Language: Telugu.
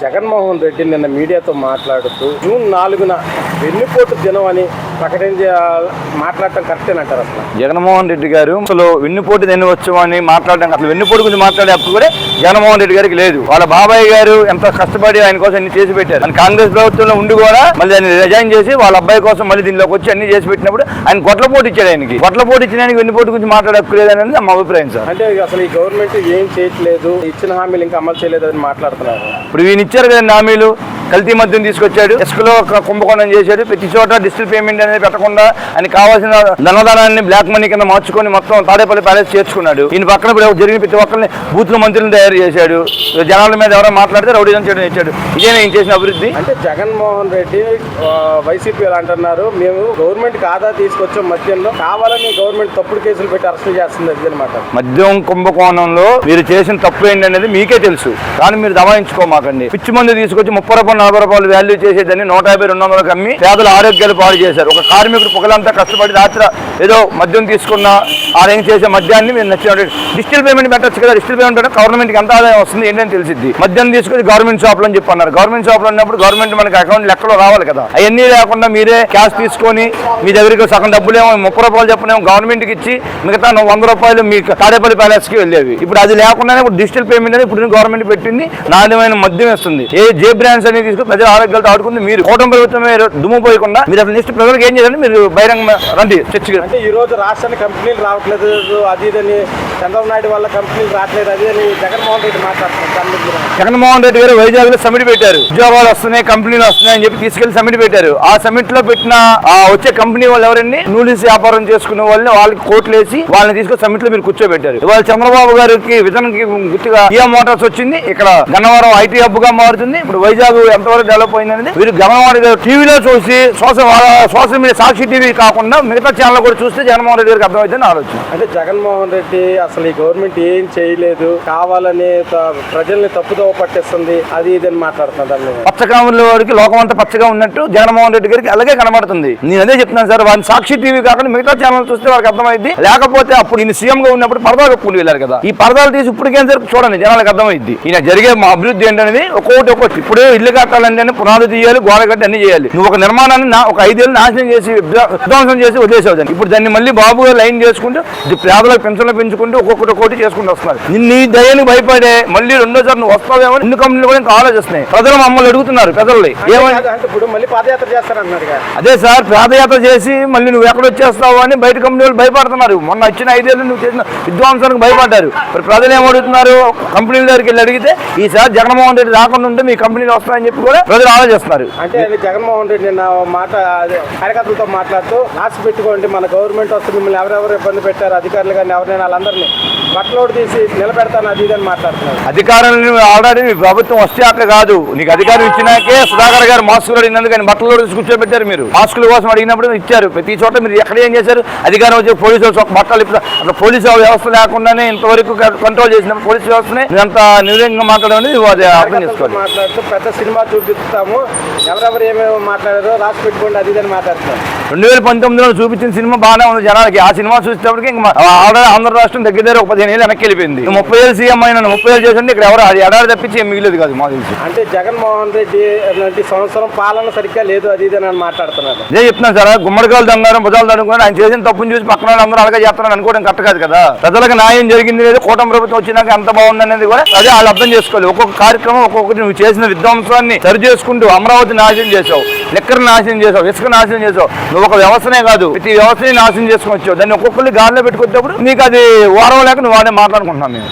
జగన్మోహన్ రెడ్డి నిన్న మీడియాతో మాట్లాడుతూ జూన్ నాలుగున వెన్నుపోటు దినం అని ప్రకటించ మాట్లాడటం కరెక్టేనంటారు అసలు. జగన్మోహన్ రెడ్డి గారు అసలు వెన్నుపోటు తినవచ్చు అని మాట్లాడడం అసలు వెన్నుపోటు గురించి మాట్లాడే అప్పుడు కూడా జగన్మోహన్ రెడ్డి గారికి లేదు. వాళ్ళ బాబాయ్ గారు ఎంత కష్టపడి ఆయన కోసం అన్ని చేసి పెట్టారు. ఆయన కాంగ్రెస్ ప్రభుత్వంలో ఉండి కూడా మళ్ళీ ఆయన రిజైన్ చేసి వాళ్ళ అబ్బాయి కోసం మళ్ళీ దీనిలోకి వచ్చి అన్ని చేసి పెట్టినప్పుడు ఆయన కొట్ల పోటీ ఇచ్చాడు ఆయనకి. కొట్ల పోటీ ఇచ్చిన ఆయనకి వెన్నుపోటు గురించి మాట్లాడే హక్కు లేదని మా అభిప్రాయం సార్. అంటే అసలు ఈ గవర్నమెంట్ ఏం చేయట్లేదు ఇచ్చిన హామీలు ఇంకా అమలు చేయలేదు అని మాట్లాడుతున్నారు. ఇప్పుడు ఇచ్చారు కదండి హామీలు. కల్తీ మద్యం తీసుకొచ్చాడు. ఇసుకలో ఒక కుంభకోణం చేశాడు. ప్రతి చోట డిజిటల్ పేమెంట్ అనేది పెట్టకుండా ఆయన కావాల్సిన ధనదానాన్ని బ్లాక్ మనీ కింద మార్చుకొని మొత్తం తాడేపల్లి ప్యాలెస్ చేర్చుకున్నాడు. ఈయన పక్కన ఇప్పుడు జరిగిన ప్రతి ఒక్కరిని బూత్ల మంత్రులను తయారు చేశాడు. జనాల మీద ఎవరో మాట్లాడితే రౌడీజం చేయడం ఇచ్చాడు ఇదే నేను చేసిన అభివృద్ధి. అంటే జగన్మోహన్ రెడ్డి వైసీపీ అంటున్నారు మేము గవర్నమెంట్ ఆదా తీసుకొచ్చాం మధ్యంలో కావాలని గవర్నమెంట్ తప్పుడు కేసులు పెట్టి అరెస్ట్ చేస్తుంది అది అనమాట. మద్యం కుంభకోణంలో మీరు చేసిన తప్పు ఏంటి అనేది మీకే తెలుసు. కానీ మీరు దమాయించుకోమాకండి పిచ్చి మందు తీసుకొచ్చి ముప్పై రూపాయలు నలభై రూపాయలు వాల్యూ చేసేదని నూట యాభై రెండు వందలకు అమ్మి పేదల ఆరోగ్యాలు పాడు చేశారు. ఒక కార్మికుడు పొగలంతా కష్టపడి రాత్రి ఏదో మద్యం తీసుకున్న ఆదాయం చేసే మద్యాన్ని మీరు నచ్చిన డిజిటల్ పేమెంట్ పెట్టచ్చు కదా డిజిటల్ పేమెంట్ అంటే గవర్నమెంట్కి ఎంత ఆదాయం వస్తుంది ఏంటని తెలిసింది మద్యం తీసుకొని గవర్నమెంట్ షాప్లో అని చెప్పి అన్నారు గవర్నమెంట్ షాప్లో ఉన్నప్పుడు గవర్నమెంట్ మనకి అకౌంట్ లెక్కలో రావాలి కదా. అవన్నీ లేకుండా మీరే క్యాష్ తీసుకొని మీ దగ్గరికి సగం డబ్బులేమో ముప్పై రూపాయలు చెప్పనేమో గవర్నమెంట్కి ఇచ్చి మిగతా వంద రూపాయలు మీ తాడేపల్లి ప్యాలెస్కి వెళ్ళేవి. ఇప్పుడు అది లేకుండానే ఇప్పుడు డిజిటల్ పేమెంట్ అనేది ఇప్పుడు గవర్నమెంట్ పెట్టింది నాణ్యమైన మద్యం ఇస్తుంది ఏ జే బ్రాండ్స్ అనేది తీసుకుని ప్రజల ఆరోగ్యాలతో ఆడుకుంది మీరు కూటమి ప్రభుత్వమే దుమ్ము పోయకుండా మీరు అసలు నెక్స్ట్ ప్రజలకు ఏం చేయాలంటే మీరు బహిరంగ రండి చర్చకి అంటే ఈ రోజు రాష్ట్రానికి కంపెనీలు రావట్లేదు అది ఇదని చంద్రబాబు నాయుడు వల్ల కంపెనీలు రావట్లేదు అది అని జగన్మోహన్ రెడ్డి మాట్లాడుతున్నారు జగన్మోహన్ రెడ్డి గారు వైజాగ్లో సమిట్ పెట్టారు. ఉద్యోగాలు వస్తున్నాయి కంపెనీలు వస్తున్నాయి అని చెప్పి తీసుకెళ్ళి సమిట్ పెట్టారు. ఆ సమిట్లో పెట్టిన ఆ వచ్చే కంపెనీ వాళ్ళు ఎవరండి? నూడిల్స్ వ్యాపారం చేసుకునే వాళ్ళని వాళ్ళకి కోట్లు వేసి వాళ్ళని తీసుకొని సమిట్లో మీరు కూర్చోబెట్టారు. ఇవాళ చంద్రబాబు గారికి విజన్కి గుర్తుగా కియా మోటార్స్ వచ్చింది. ఇక్కడ గన్నవరం ఐటీ హబ్గా మారుతుంది. ఇప్పుడు వైజాగ్ ఎంతవరకు డెవలప్ అయింది అనేది మీరు జగన్మోహన్ రెడ్డి టీవీలో చూసి social social media Sakshi TV కాకుండా మిగతా ఛానల్ కూడా చూస్తే జగన్మోహన్ రెడ్డి గారికి అర్థమైందని ఆలోచన. అంటే జగన్మోహన్ రెడ్డి అసలు ఈ గవర్నమెంట్ ఏం చేయలేదు. కావాలని ప్రజల్ని తప్పుదోవ పట్టిస్తుంది. అది ఇది అని మాట్లాడుతున్నారు దాని మీద. పచ్చకాముల వారికి లోకం అంతా పచ్చగా ఉన్నట్టు జగన్మోహన్ రెడ్డి గారికి అలాగే కనబడుతుంది. నేను అదే చెప్తున్నాను సార్ వారిని సాక్షి టీవీ కాకుండా మిగతా ఛానల్ చూస్తే వారికి అర్థమైంది లేకపోతే అప్పుడు ఈయన సీఎం గా ఉన్నప్పుడు పరదాలు కప్పుకుని వెళ్ళారు కదా. ఈ పరదాలు తీసి ఇప్పటికేం సార్ చూడండి జనాలకు అర్థమైంది ఈయన జరిగే మా అభివృద్ధి ఏంటనేది ఒక్కొక్కటి ఒక్కొక్కటి ఇప్పుడు ఇల్లు కట్టాలంటే పునాది తీయాలి గోడ కట్టి అన్ని చేయాలి. నువ్వు ఒక నిర్మాణాన్ని నా- ఒక ఐదేళ్ళు నాశనం చేసి విధ్వ- విధ్వంసం చేసి వదిలేసావు దాన్ని. ఇప్పుడు దాన్ని మళ్ళీ బాబు లైన్ చేసుకుంటూ పేదలకు పెన్షన్లు పెంచుకుంటూ ఒక్కొక్కటి ఒక్కొక్కటి చేసుకుంటూ వస్తున్నారు. నీ దయని భయపడే మళ్ళీ రెండోసారి నువ్వు వస్తావేమో ఇన్ని కంపెనీలు కూడా ఇంకా ఆలోచిస్తున్నాయి ప్రజలు మమ్మల్ని అడుగుతున్నారు కదా. అదే సార్ పాదయాత్ర చేసి మళ్ళీ నువ్వు ఎక్కడ వచ్చేస్తావు అని బయట కంపెనీ వాళ్ళు భయపడుతున్నారు. మొన్న వచ్చిన ఐదేళ్ళు నువ్వు చేసిన విధ్వంసానికి భయపడ్డారు. మరి ప్రజలు ఏమడుగుతున్నారు? కంపెనీల దగ్గరికి వెళ్ళి అడిగితే ఈసారి జగన్మోహన్ రెడ్డి రాకుండా ఉంటే మీ కంపెనీలు వస్తాయని చెప్పి కూడా ప్రజలు ఆలోచిస్తున్నారు. అంటే అది జగన్మోహన్ రెడ్డి నిన్న మాట కార్యకర్తలతో మాట్లాడుతూ ఆశ పెట్టుకోండి మన గవర్నమెంట్ వస్తే మిమ్మల్ని ఎవరెవరు ఇబ్బంది పెట్టారు అధికారులు కానీ ఎవరైనా వాళ్ళందరినీ బట్టలోడు తీసి నిలబెడతాను అది అని మాట్లాడుతున్నారు. అధికారులను ఆల్రెడీ మీ ప్రభుత్వం వస్తే అక్కడ కాదు. నీకు అధికారం ఇచ్చినాకే సుధాకర్ గారు మాస్కులు అడిగినందుకు ఆయన బట్టలు తీసి కూర్చోబెట్టారు మీరు. మాస్కుల కోసం అడిగినప్పుడు ఇచ్చారు. ప్రతి చోట మీరు ఎక్కడ ఏం చేశారు? అధికారం వచ్చి పోలీసు వాళ్ళు ఒక బట్టలు ఇప్పుడు అసలు పోలీసు వ్యవస్థ లేకుండానే ఇంతవరకు కంట్రోల్ చేసిన పోలీసు వ్యవస్థని అంత నిర్వేగంగా మాట్లాడడం అనేది అర్థం చేసుకోవాలి. మాట్లాడుతూ పెద్ద సినిమా చూపిస్తాము. ఎవరెవరు ఏమేమి మాట్లాడారో రాసి పెట్టుకోండి అది ఇది అని మాట్లాడుతున్నారు. రెండు వేల పంతొమ్మిదిలో చూపించిన సినిమా బాగానే ఉంది జనాలకి. ఆ సినిమా చూసేటప్పటికి ఇంకా ఆల్రెడీ ఆంధ్ర రాష్ట్రం దగ్గర దగ్గర ఒక పదిహేను ఏళ్ళు వెనక్కి వెళ్ళిపోయింది. ముప్పై ఏళ్ళు సీఎం అయినా ముప్పై ఏళ్ళు చేసి ఇక్కడ ఎవరు అది ఎడారి తప్పించి ఏం మిగిలేదు కాదు మాకు తెలిసి. అంటే జగన్మోహన్ రెడ్డి లాంటి సంవత్సరం పాలన సరిగ్గా లేదు అది ఇది అని మాట్లాడుతున్నారు. ఇదే చెప్తున్నాను సార్ గుమ్మడికాయలు దంగారం భుజాలు దండుకొని ఆయన చేసిన తప్పుని చూసి పక్కన అందరూ అలాగే చేస్తున్నాను అనుకోవడం కరెక్ట్ కాదు కదా. ప్రజలకు న్యాయం జరిగింది లేదు కూటమి ప్రభుత్వం వచ్చినాక ఎంత బాగుంది అనేది కూడా అదే వాళ్ళు అర్థం చేసుకోవాలి. ఒక్కొక్క కార్యక్రమం ఒక్కొక్కటి నువ్వు చేసిన విధ్వంసాన్ని సరి చేసుకుంటూ అమరావతి నాశనం చేసావు. లెక్కను నాశనం చేసావు ఇసుక నాశనం చేసావు. నువ్వు ఒక వ్యవస్థనే కాదు ప్రతి వ్యవస్థని నాశనం చేసుకొని వచ్చావు. దాన్ని ఒక్కొక్కరిని గాలిలో పెట్టుకొచ్చేటప్పుడు నీకు అది ఓరవ లేక నువ్వు వాడే మాట్లాడుకుంటున్నాం మేము.